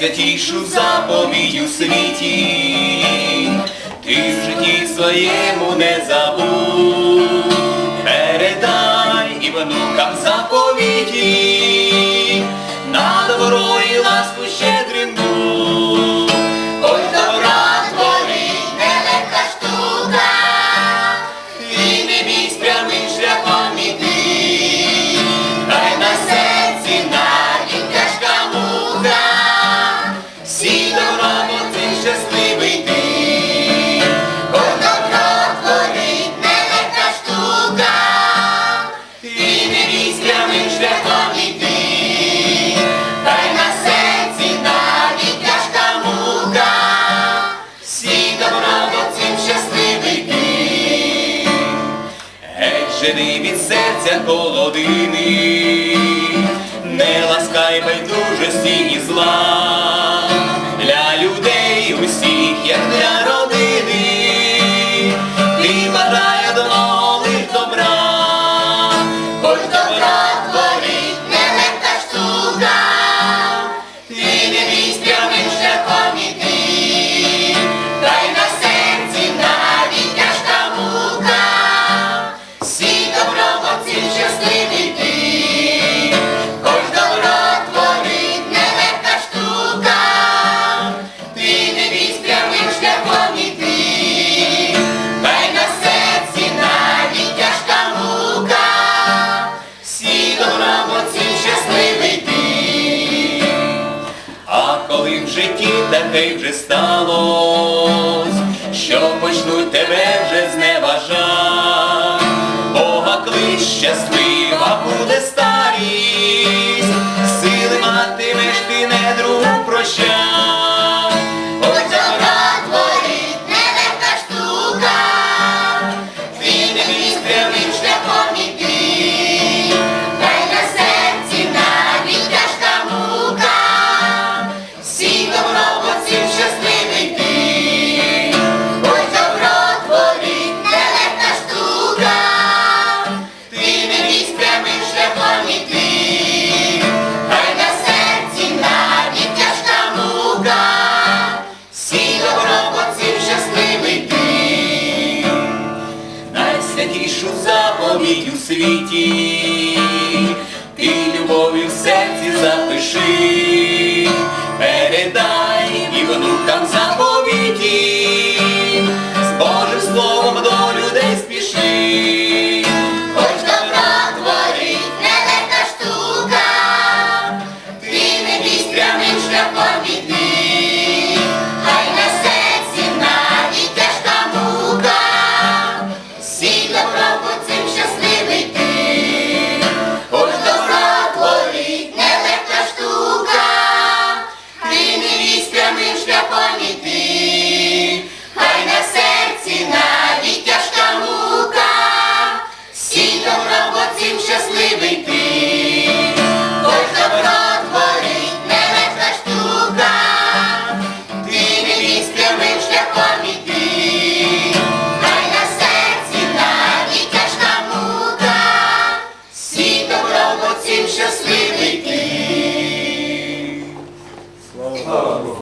найсвятішу заповідь у світі, ти в житті своєму не забудь. Радо цим щасливий бій, геть жени від серця холодини, не ласкай байдужості і зла. таких вже сталось, що почнуть тебе вже зневажать, Бога клич щасливий. світі, ти любові в серці запиши. Щасливий ти.